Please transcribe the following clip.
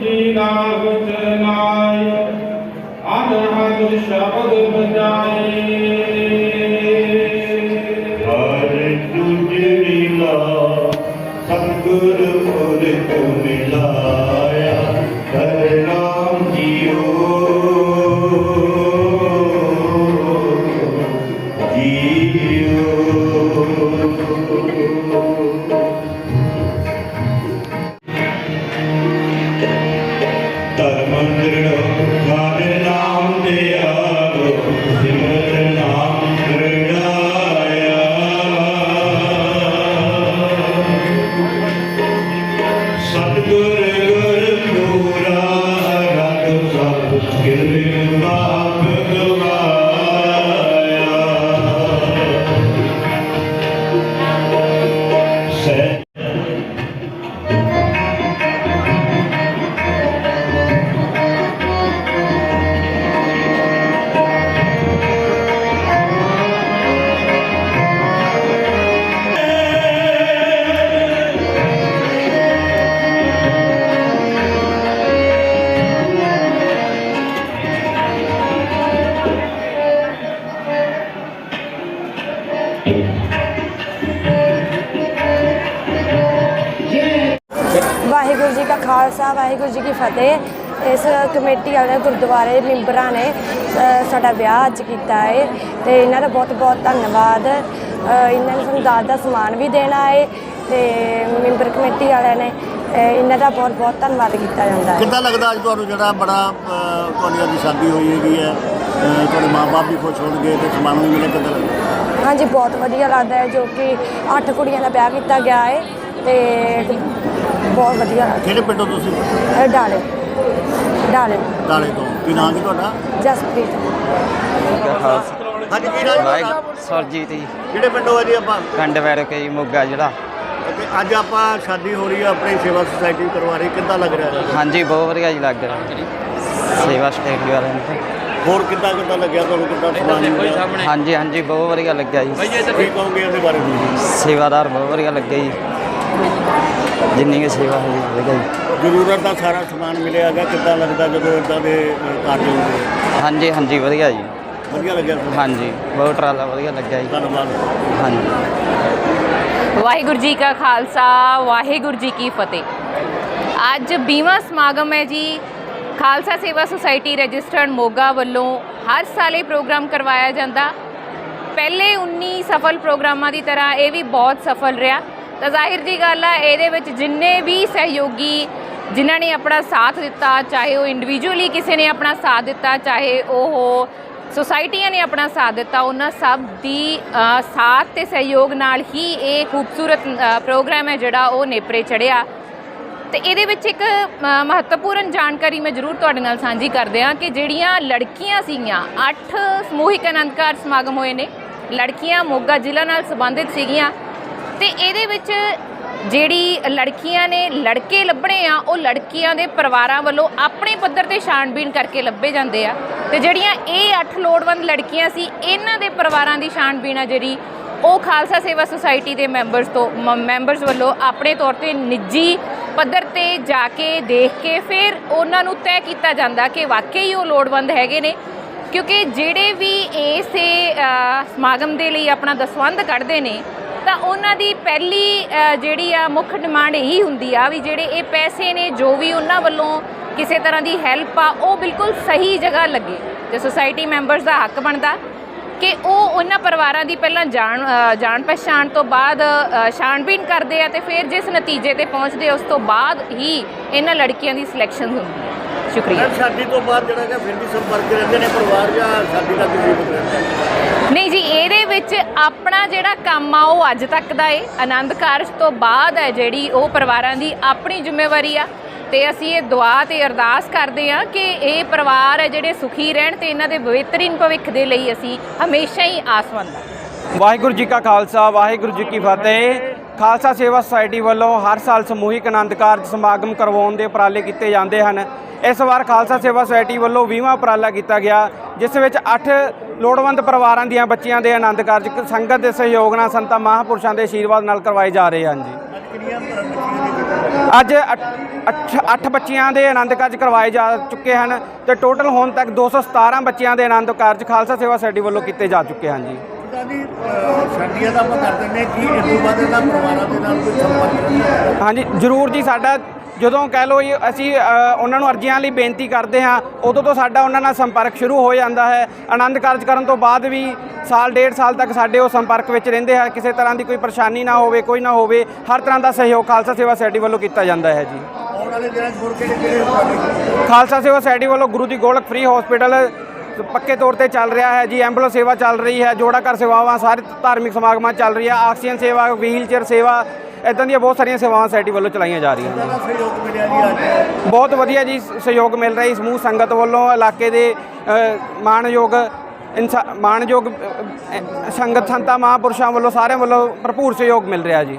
ਜੀ ਨਾਲ ਗੁਜਨਾਇ ਅਨਹਦ ਸ਼ਬਦ ਬਜਾਏ ਹਰ ਤੁਝ ਲੀਲਾ ਸਤਿਗੁਰ ਪੁਰ ਤੁ ਮਿਲਾਇਆ, ਹਰ ਨਾਮ ਜੀਓ। ਜੀਓ। ਖਾਲਸਾ ਵਾਹਿਗੁਰੂ ਜੀ ਕੀ ਫਤਿਹ। ਇਸ ਕਮੇਟੀ ਵਾਲੇ ਗੁਰਦੁਆਰੇ ਮੈਂਬਰਾਂ ਨੇ ਸਾਡਾ ਵਿਆਹ ਅੱਜ ਕੀਤਾ ਹੈ ਤੇ ਇਹਨਾਂ ਦਾ ਬਹੁਤ ਬਹੁਤ ਧੰਨਵਾਦ। ਇਹਨਾਂ ਨੇ ਸਾਨੂੰ ਦਾਜ ਦਾ ਸਮਾਨ ਵੀ ਦੇਣਾ ਹੈ ਤੇ ਮੈਂਬਰ ਕਮੇਟੀ ਵਾਲਿਆਂ ਨੇ ਇਹਨਾਂ ਦਾ ਬਹੁਤ ਬਹੁਤ ਧੰਨਵਾਦ ਕੀਤਾ ਜਾਂਦਾ ਹੈ ਕਿੱਦਾਂ ਲੱਗਦਾ ਅੱਜ ਤੁਹਾਨੂੰ ਜਿਹੜਾ ਬੜਾ ਤੁਹਾਡੀ ਅੱਜ ਸ਼ਾਦੀ ਹੋਈ ਹੈਗੀ ਹੈ? ਤੁਹਾਡੇ ਮਾਪੇ ਵੀ ਖੁਸ਼ ਹੋਣਗੇ ਤੇ ਸਮਾਨ ਵੀ ਮਿਲੇ ਕਿੱਦਾਂ ਲੱਗਦਾ? ਹਾਂਜੀ ਬਹੁਤ ਵਧੀਆ ਲੱਗਦਾ ਹੈ ਜੋ ਕਿ ਅੱਠ ਕੁੜੀਆਂ ਦਾ ਵਿਆਹ ਕੀਤਾ ਗਿਆ ਹੈ ਤੇ ਬਹੁਤ ਵਧੀਆ। ਲੱਗਦਾ ਕਿਹੜੇ ਪਿੰਡੋਂ ਤੁਸੀਂ? ਹੈ ਡਾਲੇ। ਡਾਲੇ। ਦਾਲੇ ਤੋਂ। ਕੀ ਨਾਂ ਕੀ ਤੁਹਾਡਾ? ਜਸਪ੍ਰੀਤ। ਹਾਂਜੀ ਕੀ ਜੀ ਤੁਹਾਡਾ? ਸਰਜੀਤ ਜੀ। ਕਿਹੜੇ ਪਿੰਡੋਂ ਹੈ ਜੀ ਆਪਾਂ? ਪਿੰਡ ਵੈਰੋਕੇ ਜੀ ਮੋਗਾ ਜਿਹੜਾ ਤੇ ਅੱਜ ਆਪਾਂ ਸ਼ਾਦੀ ਹੋ ਰਹੀ ਹੈ ਆਪਣੀ ਸੇਵਾ ਸੁਸਾਇਟੀ ਕਰਵਾ ਰਹੀ। ਕਿੱਦਾਂ ਲੱਗ ਰਿਹਾ? ਹੈ ਹਾਂਜੀ ਬਹੁਤ ਵਧੀਆ ਜੀ ਲੱਗ ਰਿਹਾ। ਸੇਵਾ ਸਟੇਟ ਵਾਲਿਆਂ ਨੂੰ ਹੋਰ ਕਿੱਦਾਂ ਕਿੱਦਾਂ ਲੱਗਿਆ ਤੁਹਾਨੂੰ? ਕਿੱਦਾਂ ਸਮਾਨ ਮਿਲਿਆ? ਹਾਂਜੀ ਹਾਂਜੀ ਬਹੁਤ ਵਧੀਆ ਲੱਗਿਆ ਜੀ। ਕੀ ਕਹੋਗੇ ਇਹਦੇ ਬਾਰੇ? ਸੇਵਾਦਾਰ ਬਹੁਤ ਵਧੀਆ ਲੱਗੇ ਜੀ। ਜਿੰਨੀ ਕੁ ਸੇਵਾ ਹੋਈ ਵਧੀਆ ਜੀ। ਜ਼ਰੂਰਤ ਦਾ ਸਾਰਾ ਸਮਾਨ ਮਿਲਿਆ ਹੈਗਾ ਕਿੱਦਾਂ ਲੱਗਦਾ ਜਦੋਂ ਇਦਾਂ ਦੇ ਅ, ਕਾਰਜ ਹੁੰਦੇ ਆ? ਹਾਂਜੀ ਹਾਂਜੀ ਵਧੀਆ ਜੀ। ਵਧੀਆ ਲੱਗਿਆ ਤੁਹਾਨੂੰ? ਹਾਂਜੀ ਬਹੁਤ ਟਰਾਲਾ ਵਧੀਆ ਲੱਗਿਆ ਜੀ। ਧੰਨਵਾਦ। ਹਾਂਜੀ। ਵਾਹਿਗੁਰੂ ਜੀ ਕਾ ਖਾਲਸਾ ਵਾਹਿਗੁਰੂ ਜੀ ਕੀ ਫਤਿਹ। ਅੱਜ 20ਵਾਂ ਸਮਾਗਮ ਹੈ ਜੀ। ਖਾਲਸਾ ਸੇਵਾ ਸੁਸਾਇਟੀ ਰਜਿਸਟਰਡ ਮੋਗਾ ਵੱਲੋਂ ਹਰ ਸਾਲ ਇਹ ਪ੍ਰੋਗਰਾਮ ਕਰਵਾਇਆ ਜਾਂਦਾ। ਪਹਿਲੇ 19 ਸਫਲ ਪ੍ਰੋਗਰਾਮਾਂ ਦੀ ਤਰ੍ਹਾਂ ਇਹ ਵੀ ਬਹੁਤ ਸਫਲ ਰਿਹਾ। ਤਾਂ ਜ਼ਾਹਿਰ ਜੀ ਗੱਲ ਆ, ਇਹਦੇ ਵਿੱਚ ਜਿੰਨੇ ਵੀ ਸਹਿਯੋਗੀ ਜਿਨ੍ਹਾਂ ਨੇ ਆਪਣਾ ਸਾਥ ਦਿੱਤਾ, ਚਾਹੇ ਉਹ ਇੰਡੀਵਿਜੂਅਲੀ ਕਿਸੇ ਨੇ ਆਪਣਾ ਸਾਥ ਦਿੱਤਾ, ਚਾਹੇ ਉਹ ਸੁਸਾਇਟੀਆਂ ਨੇ ਆਪਣਾ ਸਾਥ ਦਿੱਤਾ, ਉਹਨਾਂ ਸਭ ਦੀ ਸਾਥ ਤੇ ਸਹਿਯੋਗ ਨਾਲ ਹੀ ਇਹ ਖੂਬਸੂਰਤ ਪ੍ਰੋਗਰਾਮ ਹੈ ਜਿਹੜਾ ਉਹ ਨੇਪਰੇ ਚੜਿਆ ਤੇ ਇਹਦੇ ਵਿੱਚ ਇੱਕ ਮਹੱਤਵਪੂਰਨ ਜਾਣਕਾਰੀ ਮੈਂ ਜ਼ਰੂਰ ਤੁਹਾਡੇ ਨਾਲ ਸਾਂਝੀ ਕਰਦੇ ਹਾਂ ਕਿ ਜਿਹੜੀਆਂ ਲੜਕੀਆਂ ਸੀਗੀਆਂ 8 ਸਮੂਹਿਕ ਆਨੰਦ ਕਾਰਜ ਸਮਾਗਮ ਹੋਏ ਨੇ। ਲੜਕੀਆਂ ਮੋਗਾ ਜ਼ਿਲ੍ਹਾ ਨਾਲ ਸੰਬੰਧਿਤ ਸੀਗੀਆਂ। ਤੇ ਇਹਦੇ ਵਿੱਚ ਜਿਹੜੀ ਲੜਕੀਆਂ ਨੇ ਲੜਕੇ ਲੱਭਣੇ ਆ, ਉਹ ਲੜਕੀਆਂ ਦੇ ਪਰਿਵਾਰਾਂ ਵੱਲੋਂ ਆਪਣੇ ਪੱਧਰ ਤੇ ਛਾਣਬੀਣ ਕਰਕੇ ਲੱਭੇ ਜਾਂਦੇ ਆ। ਤੇ ਜਿਹੜੀਆਂ ਇਹ 8 ਲੋੜਵੰਦ ਲੜਕੀਆਂ ਸੀ, ਇਹਨਾਂ ਦੇ ਪਰਿਵਾਰਾਂ ਦੀ ਛਾਣਬੀਣ ਆ ਜਿਹੜੀ, ਉਹ ਖਾਲਸਾ ਸੇਵਾ ਸੁਸਾਇਟੀ ਦੇ ਮੈਂਬਰਸ ਤੋਂ, ਮ- ਮੈਂਬਰਸ ਵੱਲੋਂ ਆਪਣੇ ਤੌਰ ਤੇ ਨਿੱਜੀ ਪੱਧਰ ਤੇ ਜਾ ਕੇ ਦੇਖ ਕੇ ਫਿਰ ਉਹਨਾਂ ਨੂੰ ਤੈਅ ਕੀਤਾ ਜਾਂਦਾ ਕਿ ਵਾਕਈ ਉਹ ਲੋੜਵੰਦ ਹੈਗੇ ਨੇ। ਕਿਉਂਕਿ ਜਿਹੜੇ ਵੀ ਇਸੇ ਸਮਾਗਮ ਦੇ ਲਈ ਆਪਣਾ ਦਸਵੰਧ ਕੱਢਦੇ ਨੇ ਤਾਂ ਉਹਨਾਂ ਦੀ ਪਹਿਲੀ ਜਿਹੜੀ ਆ ਮੁੱਖ ਡਿਮਾਂਡ ਇਹੀ ਹੁੰਦੀ ਆ ਵੀ ਜਿਹੜੇ ਇਹ ਪੈਸੇ ਨੇ ਜੋ ਵੀ ਉਹਨਾਂ ਵੱਲੋਂ ਕਿਸੇ ਤਰ੍ਹਾਂ ਦੀ ਹੈਲਪ ਆ ਉਹ ਬਿਲਕੁਲ ਸਹੀ ਜਗ੍ਹਾ ਲੱਗੇ। ਤੇ ਸੁਸਾਇਟੀ ਮੈਂਬਰਸ ਦਾ ਹੱਕ ਬਣਦਾ ਕਿ ਉਹ ਉਹਨਾਂ ਪਰਿਵਾਰਾਂ ਦੀ ਪਹਿਲਾਂ ਜਾਣ ਜਾਣ ਪਛਾਣ ਤੋਂ ਬਾਅਦ ਅ, ਛਾਣਬੀਣ ਕਰਦੇ ਆ ਤੇ ਫਿਰ ਜਿਸ ਨਤੀਜੇ ਤੇ ਪਹੁੰਚਦੇ ਉਸ ਤੋਂ ਬਾਅਦ ਹੀ ਇਹਨਾਂ ਲੜਕੀਆਂ ਦੀ ਸਿਲੈਕਸ਼ਨ ਹੁੰਦੀ ਹੈ ਸ਼ੁਕਰੀਆ। ਸ਼ਾਦੀ ਤੋਂ ਬਾਅਦ ਜਿਹੜਾ ਹੈਗਾ ਫਿਰ ਵੀ ਸੰਪਰਕ ਰਹਿੰਦੇ ਨੇ ਪਰਿਵਾਰ ਜਾਂ ਸ਼ਾਦੀ ਦਾ ਕਿਸੇ ਵੀ ਰਹਿੰਦਾ? ਨਹੀਂ। ਜੀ ਇਹਦੇ ਵਿੱਚ ਆਪਣਾ ਜਿਹੜਾ ਕੰਮ ਆ ਉਹ ਅੱਜ ਤੱਕ ਦਾ ਏ। ਆਨੰਦ ਕਾਰਜ ਤੋਂ ਬਾਅਦ ਹੈ ਜਿਹੜੀ ਉਹ ਪਰਿਵਾਰਾਂ ਦੀ ਆਪਣੀ ਜ਼ਿੰਮੇਵਾਰੀ ਆ। ਤੇ ਅਸੀਂ ਇਹ ਦੁਆ ਤੇ ਅਰਦਾਸ ਕਰਦੇ ਆ ਕਿ ਇਹ ਪਰਿਵਾਰ ਹੈ ਜਿਹੜੇ ਸੁਖੀ ਰਹਿਣ ਤੇ ਇਹਨਾਂ ਦੇ ਬਿਹਤਰੀਨ ਭਵਿੱਖ ਦੇ ਲਈ ਅਸੀਂ ਹਮੇਸ਼ਾ ਹੀ ਆਸਵੰਦ ਹਾਂ। ਵਾਹਿਗੁਰੂ ਜੀ ਕਾ ਖਾਲਸਾ ਵਾਹਿਗੁਰੂ ਜੀ ਕੀ ਫਤਿਹ। ਖਾਲਸਾ ਸੇਵਾ ਸੁਸਾਇਟੀ ਵੱਲੋਂ ਹਰ ਸਾਲ ਸਮੂਹਿਕ ਆਨੰਦ ਕਾਰਜ ਸਮਾਗਮ ਕਰਵਾਉਣ ਦੇ ਉਪਰਾਲੇ ਕੀਤੇ ਜਾਂਦੇ ਹਨ। ਇਸ ਵਾਰ ਖਾਲਸਾ ਸੇਵਾ ਸੁਸਾਇਟੀ ਵੱਲੋਂ 20ਵਾਂ ਉਪਰਾਲਾ ਕੀਤਾ ਗਿਆ ਜਿਸ ਵਿੱਚ 8 ਲੋੜਵੰਦ ਪਰਿਵਾਰਾਂ ਦੀਆਂ ਬੱਚੀਆਂ ਦੇ ਆਨੰਦ ਕਾਰਜ ਸੰਗਤ ਦੇ ਸਹਿਯੋਗ ਨਾਲ ਸੰਤਾਂ ਮਹਾਂਪੁਰਸ਼ਾਂ ਦੇ ਆਸ਼ੀਰਵਾਦ ਨਾਲ ਕਰਵਾਏ ਜਾ ਰਹੇ ਹਨ ਜੀ ਅੱਜ ਕਿੰਨੀਆਂ ਬੱਚੀਆਂ ਦੀ ਅੱਜ 8 ਬੱਚਿਆਂ ਦੇ ਆਨੰਦ ਕਾਰਜ ਕਰਵਾਏ ਜਾ ਚੁੱਕੇ ਹਨ ਤੇ ਟੋਟਲ ਹੁਣ ਤੱਕ 217 ਬੱਚਿਆਂ ਦੇ ਆਨੰਦ ਕਾਰਜ ਖਾਲਸਾ ਸੇਵਾ ਸੋਸਾਇਟੀ ਵੱਲੋਂ ਕੀਤੇ ਜਾ ਚੁੱਕੇ ਹਨ ਜੀ? ਹਾਂਜੀ ਜ਼ਰੂਰ ਜੀ ਸਾਡਾ ਜਦੋਂ ਕਹਿ ਜੀ ਅਸੀਂ ਉਹਨਾਂ ਨੂੰ ਅਰਜ਼ੀਆਂ ਲਈ ਬੇਨਤੀ ਕਰਦੇ ਹਾਂ ਉਦੋਂ ਤੋਂ ਸਾਡਾ ਉਹਨਾਂ ਨਾਲ ਸੰਪਰਕ ਸ਼ੁਰੂ ਹੋ ਜਾਂਦਾ ਹੈ। ਆਨੰਦ ਕਾਰਜ ਕਰਨ ਤੋਂ ਬਾਅਦ ਵੀ ਸਾਲ ਡੇਢ ਸਾਲ ਤੱਕ ਸਾਡੇ ਉਹ ਸੰਪਰਕ ਵਿੱਚ ਰਹਿੰਦੇ ਹਨ ਕਿਸੇ ਤਰ੍ਹਾਂ ਦੀ ਕੋਈ ਪਰੇਸ਼ਾਨੀ ਨਾ ਹੋਵੇ ਕੋਈ ਨਾ ਹੋਵੇ ਹਰ ਤਰ੍ਹਾਂ ਦਾ ਸਹਿਯੋਗ ਖਾਲਸਾ ਸੇਵਾ ਸੋਸਾਇਟੀ ਵੱਲੋਂ ਕੀਤਾ ਜਾਂਦਾ ਹੈ ਜੀ। ਆਉਣ ਵਾਲੇ ਦਿਨਾਂ 'ਚ ਹੋਰ ਕਿਹੜੇ ਕਿਹੜੇ ਉਪਰਾਲੇ ਖਾਲਸਾ ਸੇਵਾ ਸੋਸਾਇਟੀ ਵੱਲੋਂ ਗੁਰੂ ਦੀ ਗੋਲਕ ਫ੍ਰੀ ਹਸਪੀਟਲ ਪੱਕੇ ਤੌਰ ਤੇ ਚੱਲ ਰਿਹਾ ਹੈ ਜੀ। ਐਂਬੂਲੈਂਸ ਸੇਵਾ ਚੱਲ ਰਹੀ ਹੈ ਜੋੜਾ ਘਰ ਸੇਵਾਵਾਂ ਸਾਰੇ ਧਾਰਮਿਕ ਸਮਾਗਮਾਂ ਚੱਲ ਰਹੀ ਹੈ ਆਕਸੀਜਨ ਸੇਵਾ ਵੀਲ ਚੇਅਰ ਸੇਵਾ ਇਦਾਂ ਦੀਆਂ ਬਹੁਤ ਸਾਰੀਆਂ ਸੇਵਾਵਾਂ ਸੋਸਾਇਟੀ ਵੱਲੋਂ ਚਲਾਈਆਂ ਜਾ ਰਹੀਆਂ। ਨੇ ਦਾ ਸਹਿਯੋਗ ਮਿਲਿਆ ਜੀ ਅੱਜ। ਬਹੁਤ ਵਧੀਆ ਜੀ ਸਹਿਯੋਗ ਮਿਲ ਰਿਹਾ ਜੀ ਸਮੂਹ ਸੰਗਤ ਵੱਲੋਂ ਇਲਾਕੇ ਦੇ ਅ, ਅ, ਸੰਗਤ ਸੰਤਾਂ ਮਹਾਂਪੁਰਸ਼ਾਂ ਵੱਲੋਂ ਸਾਰਿਆਂ ਵੱਲੋਂ ਭਰਪੂਰ ਸਹਿਯੋਗ ਮਿਲ ਰਿਹਾ ਜੀ।